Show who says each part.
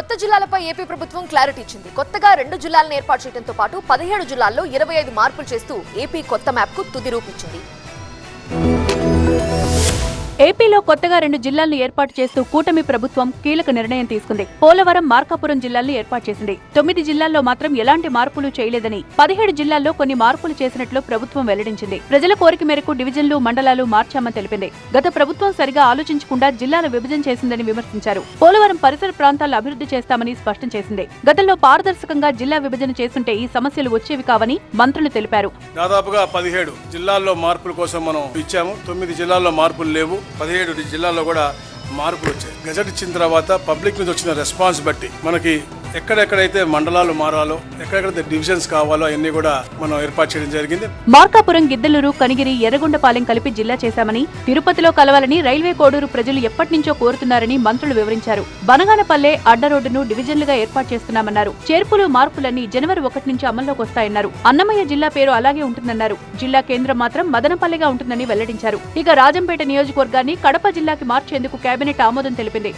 Speaker 1: కొత్త జిల్లాలపై ఏపీ ప్రభుత్వం క్లారిటీ ఇచ్చింది. కొత్తగా రెండు జిల్లాలను ఏర్పాటు చేయడంతో పాటు పదిహేడు జిల్లాల్లో ఇరవై ఐదు మార్పులు చేస్తూ ఏపీ కొత్త మ్యాప్కు తుది రూపించింది
Speaker 2: ఏపీలో కొత్తగా రెండు జిల్లాలను ఏర్పాటు చేస్తూ కూటమి ప్రభుత్వం కీలక నిర్ణయం తీసుకుంది. పోలవరం మార్కాపురం జిల్లాలను ఏర్పాటు చేసింది. తొమ్మిది జిల్లాల్లో మాత్రం ఎలాంటి మార్పులు చేయలేదని పదిహేడు జిల్లాల్లో కొన్ని మార్పులు చేసినట్లు ప్రభుత్వం వెల్లడించింది. ప్రజల కోరిక మేరకు డివిజన్లు మండలాలు మార్చామని తెలిపింది. గత ప్రభుత్వం సరిగా ఆలోచించకుండా జిల్లాల విభజన చేసిందని విమర్శించారు. పోలవరం పరిసర ప్రాంతాలను అభివృద్ధి చేస్తామని స్పష్టం చేసింది. గతంలో పారదర్శకంగా జిల్లా విభజన చేస్తుంటే ఈ సమస్యలు వచ్చేవి కావని మంత్రులు తెలిపారు.
Speaker 3: దాదాపుగా పదిహేడు జిల్లాల్లో మార్పుల కోసం మనం ఇచ్చాము. తొమ్మిది జిల్లాల్లో మార్పులు లేవు. పదిహేడు జిల్లాల్లో కూడా మార్పులు వచ్చాయి. గజెట్ ఇచ్చిన తర్వాత పబ్లిక్ నుంచి వచ్చిన రెస్పాన్స్ బట్టి మనకి ఎక్కడెక్కడైతే మండలాలు మారాలో ఎక్కడెక్కడైతే డివిజన్స్ కావాలో అవన్నీ కూడా మనం ఏర్పాటు చేయడం జరిగింది.
Speaker 2: మార్కాపురం గిద్దలూరు కనిగిరి ఎర్రగొండపాలెం కలిపి జిల్లా చేశామని తిరుపతిలో కలవాలని రైల్వే కోడూరు ప్రజలు ఎప్పటినుంచో కోరుతున్నారని మంత్రులు వివరించారు. బనగానపల్లె అడ్డ రోడ్డును డివిజన్లుగా ఏర్పాటు చేస్తున్నామన్నారు. చేర్పులు మార్పులన్నీ జనవరి ఒకటి నుంచి అమల్లోకి వస్తాయన్నారు. అన్నమయ్య జిల్లా పేరు అలాగే ఉంటుందన్నారు. జిల్లా కేంద్రం మాత్రం మదనపల్లెగా ఉంటుందని వెల్లడించారు. ఇక రాజంపేట నియోజకవర్గాన్ని కడప జిల్లాకి మార్చేందుకు కేబినెట్ ఆమోదం తెలిపింది.